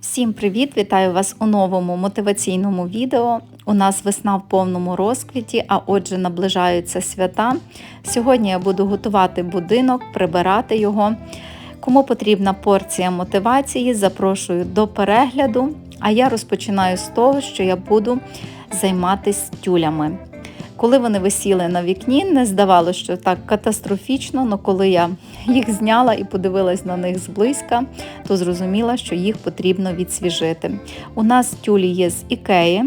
Всім привіт! Вітаю вас у новому мотиваційному відео. У нас весна в повному розквіті, а отже, наближаються свята. Сьогодні я буду готувати будинок, прибирати його. Кому потрібна порція мотивації, запрошую до перегляду. А я розпочинаю з того, що я буду займатися тюлями. Коли вони висіли на вікні, не здавалося, що так катастрофічно, але коли я їх зняла і подивилась на них зблизька, то зрозуміла, що їх потрібно відсвіжити. У нас тюлі є з ікеї.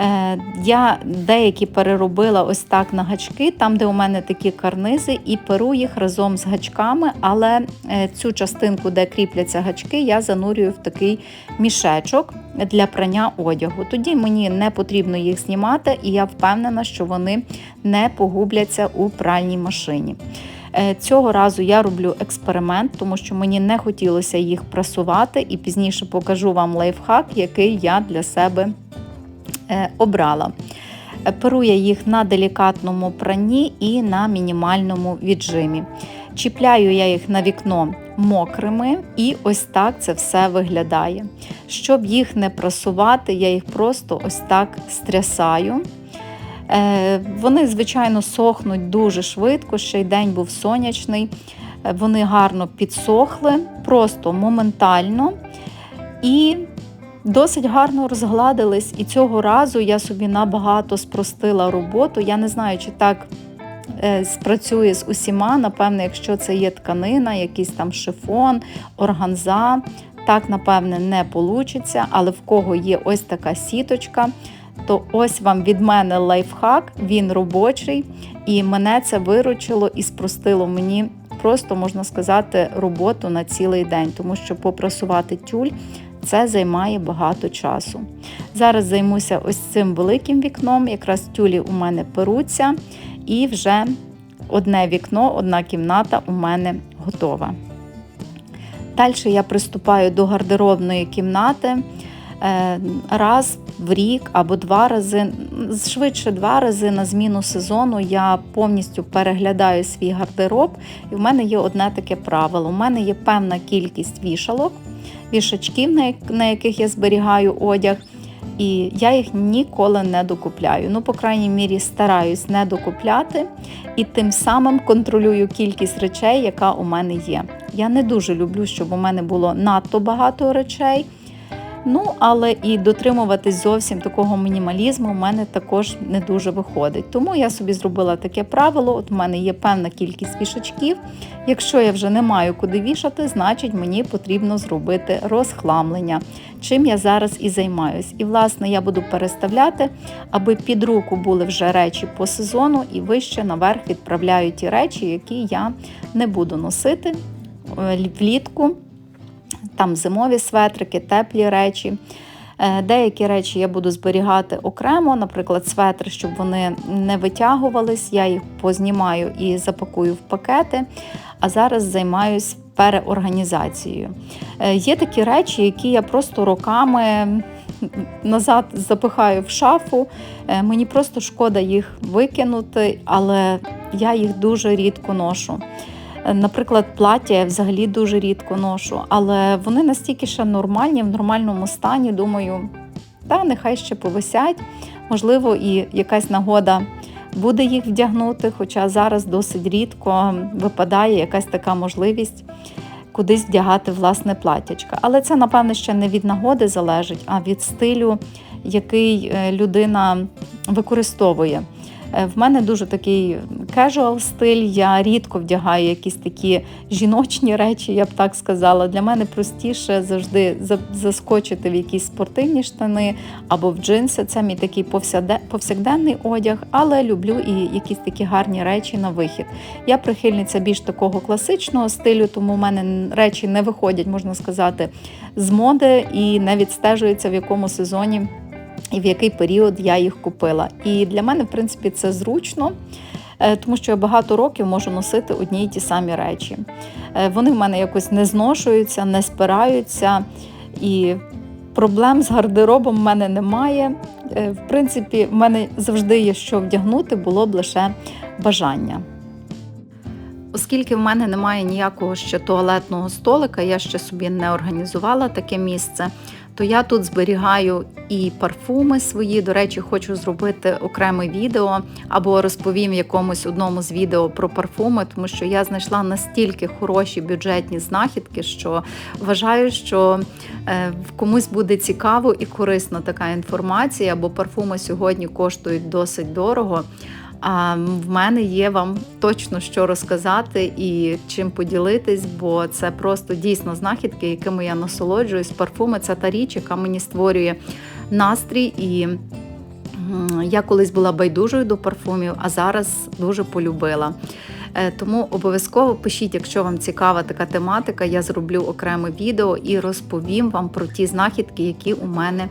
Е, Я деякі переробила ось так на гачки, там, де у мене такі карнизи, і перу їх разом з гачками, але е, цю частинку, де кріпляться гачки, я занурюю в такий мішечок для прання одягу. Тоді мені не потрібно їх знімати, і я впевнена, що вони не погубляться у пральній машині. Е, Цього разу я роблю експеримент, тому що мені не хотілося їх прасувати, і пізніше покажу вам лайфхак, який я для себе е, обрала. Е, Перу я їх на делікатному пранні і на мінімальному віджимі. Чіпляю я їх на вікно мокрими, і ось так це все виглядає. Щоб їх не прасувати, я їх просто ось так стрясаю. Е, Вони, звичайно, сохнуть дуже швидко, ще й день був сонячний. Е, Вони гарно підсохли, просто моментально. І досить гарно розгладились. І цього разу я собі набагато спростила роботу. Я не знаю, чи так спрацює з усіма. Напевне, якщо це є тканина, якийсь там шифон, органза. Так, напевне, не вийде, але в кого є ось така сіточка, то ось вам від мене лайфхак, він робочий, і мене це виручило і спростило мені просто, можна сказати, роботу на цілий день, тому що попрасувати тюль це займає багато часу. Зараз займуся ось цим великим вікном, якраз тюлі у мене перуться, і вже одне вікно, одна кімната у мене готова. Далі я приступаю до гардеробної кімнати е, раз в рік або два рази, швидше два рази на зміну сезону я повністю переглядаю свій гардероб, і в мене є одне таке правило. У мене є певна кількість вішалок, вішачків, на яких я зберігаю одяг. І я їх ніколи не докупляю. Ну, по крайній мірі, стараюсь не докупляти і тим самим контролюю кількість речей, яка у мене є. Я не дуже люблю, щоб у мене було надто багато речей. Ну, але і дотримуватись зовсім такого мінімалізму у мене також не дуже виходить. Тому я собі зробила таке правило: от у мене є певна кількість вішачків. Якщо я вже не маю куди вішати, значить мені потрібно зробити розхламлення, чим я зараз і займаюсь. І, власне, я буду переставляти, аби під руку були вже речі по сезону, і вище наверх відправляю ті речі, які я не буду носити е, влітку там зимові светрики, теплі речі. Е, Деякі речі я буду зберігати окремо, наприклад, светри, щоб вони не витягувались. Я їх познімаю і запакую в пакети. А зараз займаюсь переорганізацією. Е, Є такі речі, які я просто роками назад запихаю в шафу. Е, Мені просто шкода їх викинути, але я їх дуже рідко ношу. Наприклад, плаття я взагалі дуже рідко ношу, але вони настільки ще нормальні, в нормальному стані. Думаю, та нехай ще повисять. Можливо, і якась нагода буде їх вдягнути, хоча зараз досить рідко випадає якась така можливість кудись вдягати власне платтячка. Але це, напевне, ще не від нагоди залежить, а від стилю, який е, людина використовує. Е, В мене дуже такий casual стиль. Я рідко вдягаю якісь такі жіночні речі, я б так сказала. Для мене простіше завжди за- заскочити в якісь спортивні штани або в джинси. Це мій такий повсякденний одяг, але люблю і якісь такі гарні речі на вихід. Я прихильниця більш такого класичного стилю, тому в мене речі не виходять, можна сказати, з моди і не відстежуються в якому сезоні і в який період я їх купила. І для мене, в принципі, це зручно, е, тому що я багато років можу носити одні й ті самі речі. Е, Вони в мене якось не зношуються, не спираються. І проблем з гардеробом в мене немає. Е, В принципі, в мене завжди є що вдягнути, було б лише бажання. Оскільки в мене немає ніякого ще туалетного столика, я ще собі не організувала таке місце, то я тут зберігаю і парфуми свої. До речі, хочу зробити окреме відео або розповім якомусь одному з відео про парфуми, тому що я знайшла настільки хороші бюджетні знахідки, що вважаю, що е, комусь буде цікаво і корисна така інформація, бо парфуми сьогодні коштують досить дорого. А в мене є вам точно що розказати і чим поділитись, бо це просто дійсно знахідки, якими я насолоджуюсь. Парфуми це та річ, яка мені створює настрій. І я колись була байдужою до парфумів, а зараз дуже полюбила. Е, тому обов'язково пишіть, якщо вам цікава така тематика, я зроблю окреме відео і розповім вам про ті знахідки, які у мене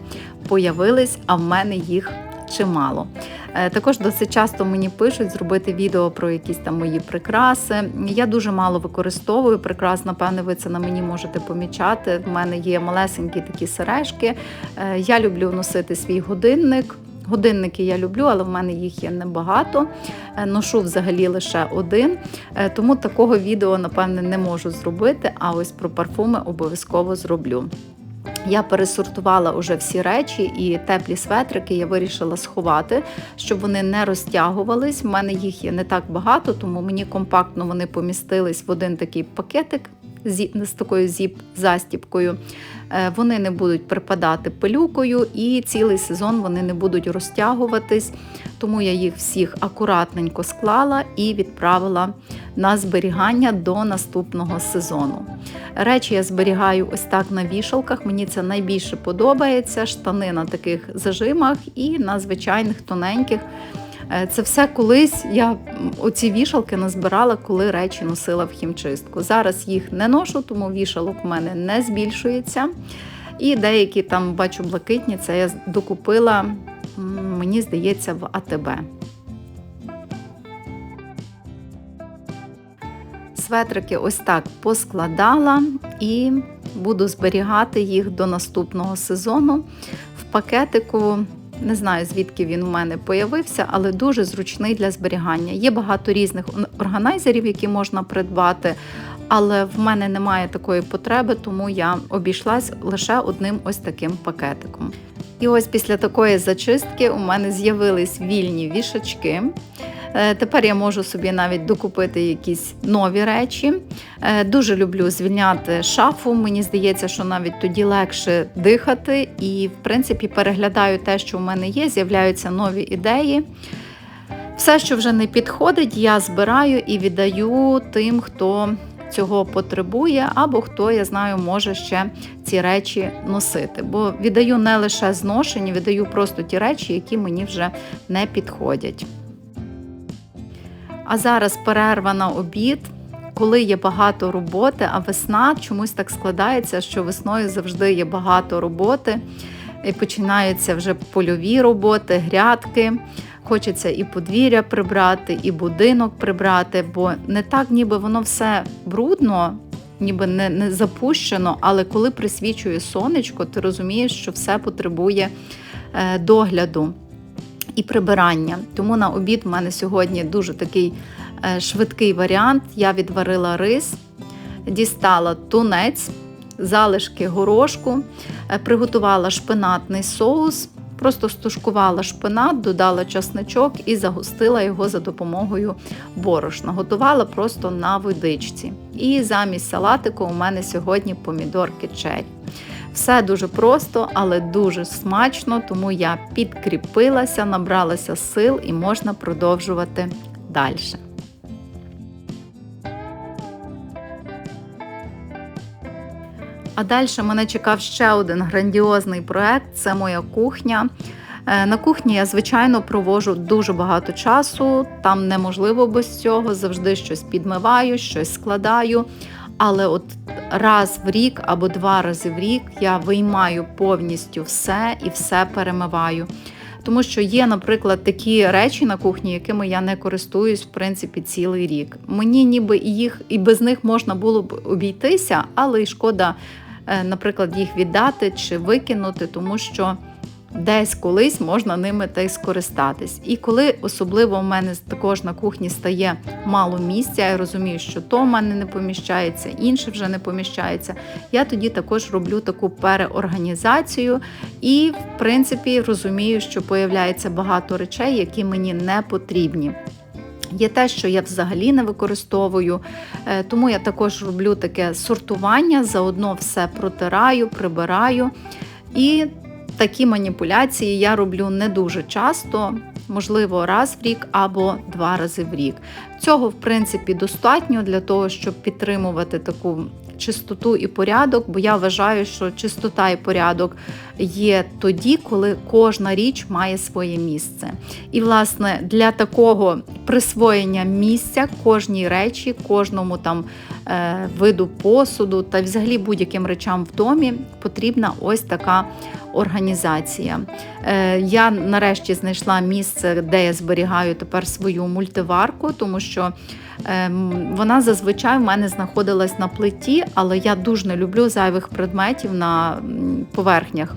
появились, а в мене їх чимало. Е, також досить часто мені пишуть зробити відео про якісь там мої прикраси. Я дуже мало використовую прикрас, напевне, ви це на мені можете помічати. В мене є малесенькі такі сережки. Е, я люблю носити свій годинник. Годинники я люблю, але в мене їх є небагато. Е, ношу взагалі лише один. Тому такого відео, напевне, не можу зробити. А ось про парфуми обов'язково зроблю. Я пересортувала уже всі речі, і теплі светрики я вирішила сховати, щоб вони не розтягувались. У мене їх є не так багато, тому мені компактно вони помістились в один такий пакетик з такою зіп-застіпкою. Е, вони не будуть припадати пилюкою і цілий сезон вони не будуть розтягуватись, тому я їх всіх акуратненько склала і відправила на зберігання до наступного сезону. Речі я зберігаю ось так на вішалках. Мені це найбільше подобається. Штани на таких зажимах і на звичайних тоненьких. Е, це все колись я оці вішалки назбирала, коли речі носила в хімчистку. Зараз їх не ношу, тому вішалок у мене не збільшується. І деякі там бачу блакитні, це я докупила, мені здається, в АТБ. Светрики ось так поскладала і буду зберігати їх до наступного сезону. В пакетику, не знаю, звідки він у мене появився, але дуже зручний для зберігання. Є багато різних органайзерів, які можна придбати. Але в мене немає такої потреби, тому я обійшлась лише одним ось таким пакетиком. І ось після такої зачистки у мене з'явились вільні вішачки. Е, тепер я можу собі навіть докупити якісь нові речі. Е, дуже люблю звільняти шафу. Мені здається, що навіть тоді легше дихати, і, в принципі, переглядаю те, що в мене є, з'являються нові ідеї. Все, що вже не підходить, я збираю і віддаю тим, хто цього потребує, або хто, я знаю, може ще ці речі носити. Бо віддаю не лише зношені, віддаю просто ті речі, які мені вже не підходять. А зараз перерва на обід, коли є багато роботи, а весна чомусь так складається, що весною завжди є багато роботи. І Починаються вже польові роботи, грядки. Хочеться і подвір'я прибрати, і будинок прибрати, бо не так, ніби воно все брудно, ніби не не запущено, але коли присвічує сонечко, ти розумієш, що все потребує е, догляду і прибирання. Тому на обід в мене сьогодні дуже такий е, швидкий варіант. Я відварила рис, дістала тунець, залишки горошку, е, приготувала шпинатний соус. Просто стушкувала шпинат, додала часничок і загустила його за допомогою борошна. Готувала просто на водичці. І замість салатику у мене сьогодні помідорки черрі. Все дуже просто, але дуже смачно, тому я підкріпилася, набралася сил і можна продовжувати далі. А далі мене чекав ще один грандіозний проект це моя кухня. Е, на кухні я, звичайно, провожу дуже багато часу, там неможливо без цього, завжди щось підмиваю, щось складаю. Але от раз в рік або два рази в рік я виймаю повністю все і все перемиваю. Тому що є, наприклад, такі речі на кухні, якими я не користуюсь в принципі цілий рік. Мені ніби їх і без них можна було б обійтися, але й шкода, е, наприклад, їх віддати чи викинути, тому що десь колись можна ними та й скористатись. І коли особливо в мене також на кухні стає мало місця, я розумію, що то в мене не поміщається, інше вже не поміщається. Я тоді також роблю таку переорганізацію і, в принципі, розумію, що появляється багато речей, які мені не потрібні. Є те, що я взагалі не використовую, е, тому я також роблю таке сортування, заодно все протираю, прибираю. І такі маніпуляції я роблю не дуже часто, можливо, раз в рік або два рази в рік. Цього, в принципі, достатньо для того, щоб підтримувати таку чистоту і порядок, бо я вважаю, що чистота і порядок є тоді, коли кожна річ має своє місце. І, власне, для такого присвоєння місця кожній речі, кожному там е, виду посуду та взагалі будь-яким речам в домі потрібна ось така організація. Е, Я нарешті знайшла місце, де я зберігаю тепер свою мультиварку, тому що е, вона зазвичай в мене знаходилась на плиті, але я дуже не люблю зайвих предметів на поверхнях.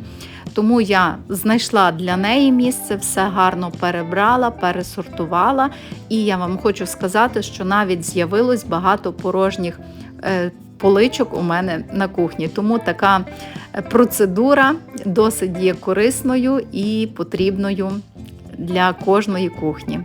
Тому я знайшла для неї місце, все гарно перебрала, пересортувала. І я вам хочу сказати, що навіть з'явилось багато порожніх е, поличок у мене на кухні. Тому така процедура досить є корисною і потрібною для кожної кухні.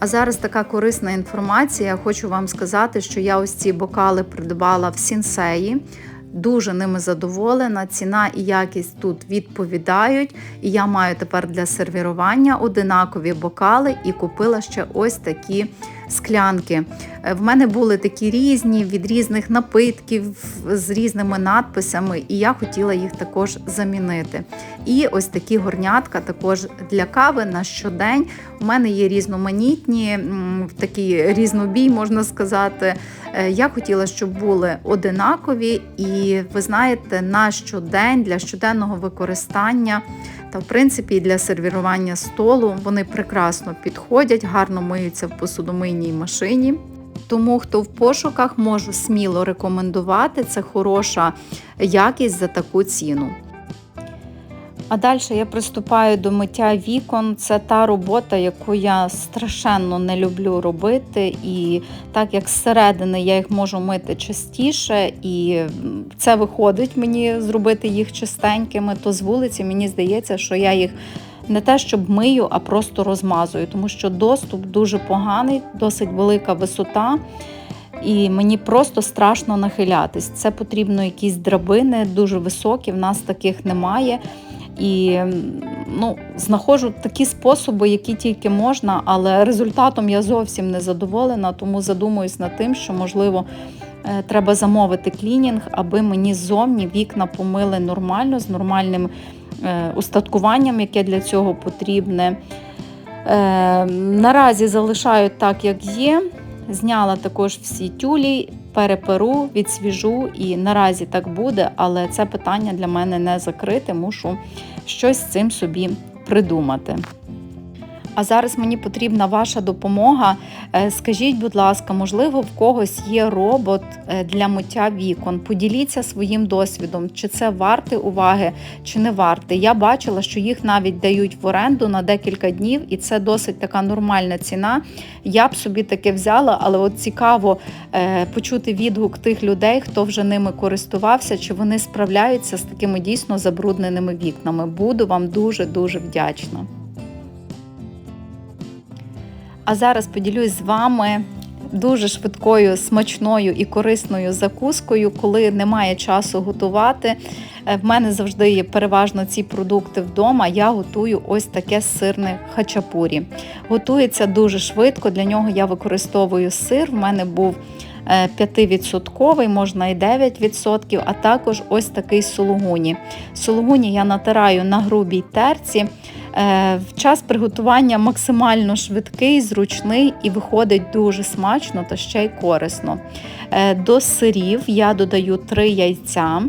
А зараз така корисна інформація. Хочу вам сказати, що я ось ці бокали придбала в сінсеї. Дуже ними задоволена. Ціна і якість тут відповідають. І я маю тепер для сервірування одинакові бокали і купила ще ось такі склянки. Е, в мене були такі різні від різних напитків з різними надписами, і я хотіла їх також замінити. І ось такі горнятка також для кави на щодень. У мене є різноманітні, такий різнобій, можна сказати. Е, я хотіла, щоб були одинакові, і ви знаєте, на щодень для щоденного використання. Та, в принципі, для сервірування столу вони прекрасно підходять, гарно миються в посудомийній машині. Тому, хто в пошуках, можу сміло рекомендувати, це хороша якість за таку ціну. А далі я приступаю до миття вікон. Це та робота, яку я страшенно не люблю робити. І так як зсередини я їх можу мити частіше, і це виходить мені зробити їх чистенькими, то з вулиці мені здається, що я їх не те, щоб мию, а просто розмазую, тому що доступ дуже поганий, досить велика висота. І мені просто страшно нахилятись. Це потрібно якісь драбини, дуже високі, в нас таких немає. І ну, знаходжу такі способи, які тільки можна, але результатом я зовсім не задоволена, тому задумуюсь над тим, що, можливо, е, треба замовити клінінг, аби мені ззовні вікна помили нормально, з нормальним е, устаткуванням, яке для цього потрібне. Е, наразі залишаю так, як є. Зняла також всі тюлі, переперу, відсвіжу і наразі так буде, але це питання для мене не закрите, мушу щось з цим собі придумати. А зараз мені потрібна ваша допомога. Е, Скажіть, будь ласка, можливо, в когось є робот е, для миття вікон. Поділіться своїм досвідом, чи це варте уваги, чи не варте. Я бачила, що їх навіть дають в оренду на декілька днів, і це досить така нормальна ціна. Я б собі таке взяла, але от цікаво е, почути відгук тих людей, хто вже ними користувався, чи вони справляються з такими дійсно забрудненими вікнами. Буду вам дуже дуже вдячна. А зараз поділюсь з вами дуже швидкою, смачною і корисною закускою, коли немає часу готувати. Е, В мене завжди є переважно ці продукти вдома. Я готую ось таке сирне хачапурі. Готується дуже швидко. Для нього я використовую сир. В мене був е, 5%, можна і 9%, а також ось такий сулугуні. Сулугуні я натираю на грубій терці. Е, час приготування максимально швидкий, зручний і виходить дуже смачно та ще й корисно. Е, До сирів я додаю 3 яйця.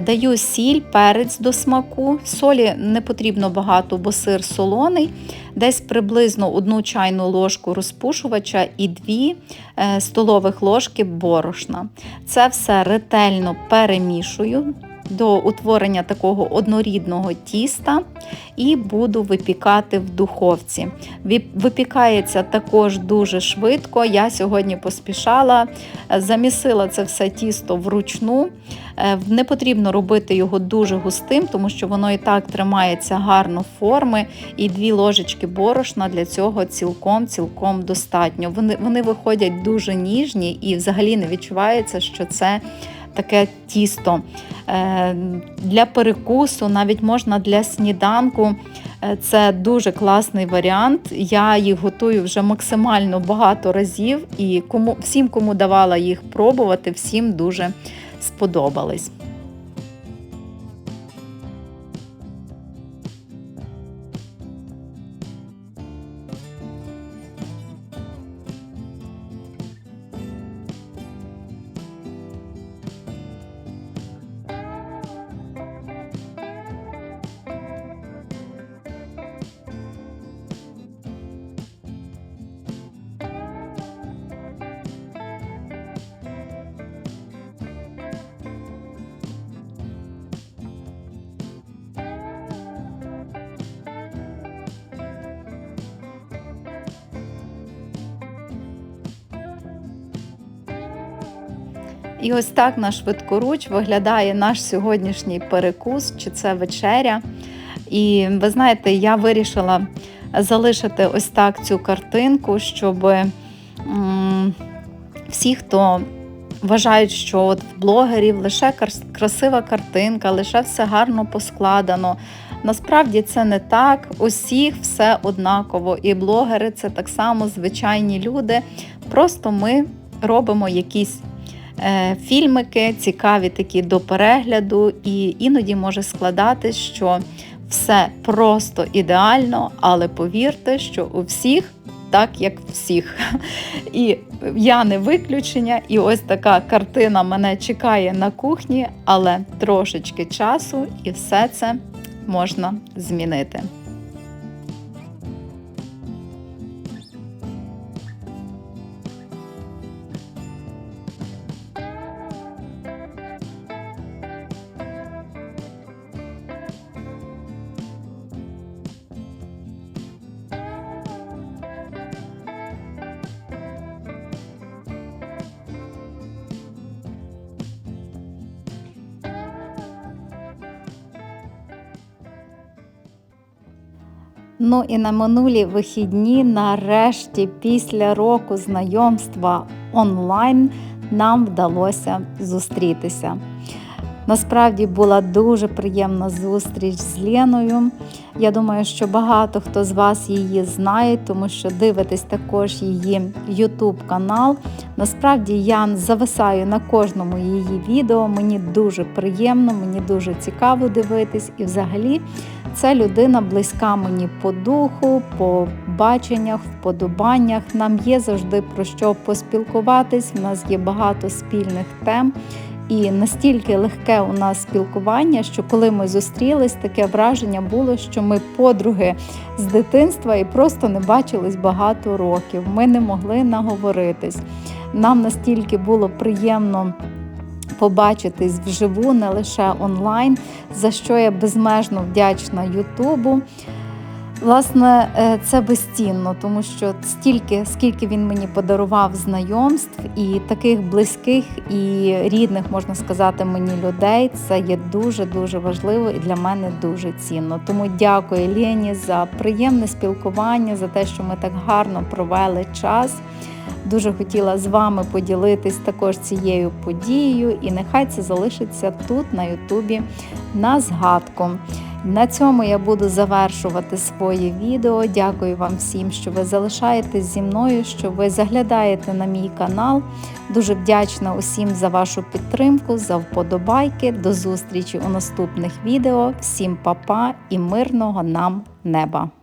Даю сіль, перець до смаку. Солі не потрібно багато, бо сир солоний. Десь приблизно одну чайну ложку розпушувача і 2 е, столових ложки борошна. Це все ретельно перемішую до утворення такого однорідного тіста і буду випікати в духовці. Випікається також дуже швидко. Я сьогодні поспішала, е, замісила це все тісто вручну. Е, Не потрібно робити його дуже густим, тому що воно і так тримається гарно форми, і дві ложечки борошна для цього цілком цілком достатньо. Вони, вони виходять дуже ніжні і взагалі не відчувається, що це таке тісто. Е, Для перекусу, навіть можна для сніданку. Е, Це дуже класний варіант. Я їх готую вже максимально багато разів, і кому всім, кому давала їх пробувати, всім дуже сподобались. І ось так на швидкоруч виглядає наш сьогоднішній перекус, чи це вечеря. І ви знаєте, я вирішила залишити ось так цю картинку, щоб всі, хто вважають, що от в блогерів лише красива картинка, лише все гарно поскладено. Насправді це не так. Усіх все однаково. І блогери це так само звичайні люди. Просто ми робимо якісь фільмики, цікаві такі до перегляду, і іноді може складатись, що все просто ідеально, але повірте, що у всіх так, як всіх. І я не виключення, і ось така картина мене чекає на кухні, але трошечки часу, і все це можна змінити. Ну і на минулі вихідні, нарешті, після року знайомства онлайн, нам вдалося зустрітися. Насправді була дуже приємна зустріч з Леною. Я думаю, що багато хто з вас її знає, тому що дивитесь також її YouTube канал. Насправді я зависаю на кожному її відео. Мені дуже приємно, мені дуже цікаво дивитись. І взагалі це людина близька мені по духу, по баченнях, вподобаннях. Нам є завжди про що поспілкуватись. У нас є багато спільних тем. І настільки легке у нас спілкування, що коли ми зустрілись, таке враження було, що ми подруги з дитинства і просто не бачились багато років. Ми не могли наговоритись. Нам настільки було приємно побачитись вживу, не лише онлайн, за що я безмежно вдячна Ютубу. Власне, е, це безцінно, тому що стільки, скільки він мені подарував знайомств і таких близьких і рідних, можна сказати, мені людей, це є дуже дуже важливо і для мене дуже цінно. Тому дякую Лені за приємне спілкування, за те, що ми так гарно провели час. Дуже хотіла з вами поділитись також цією подією, і нехай це залишиться тут на Ютубі на згадку. На цьому я буду завершувати своє відео. Дякую вам всім, що ви залишаєтесь зі мною, що ви заглядаєте на мій канал. Дуже вдячна усім за вашу підтримку, за вподобайки. До зустрічі у наступних відео. Всім па-па і мирного нам неба!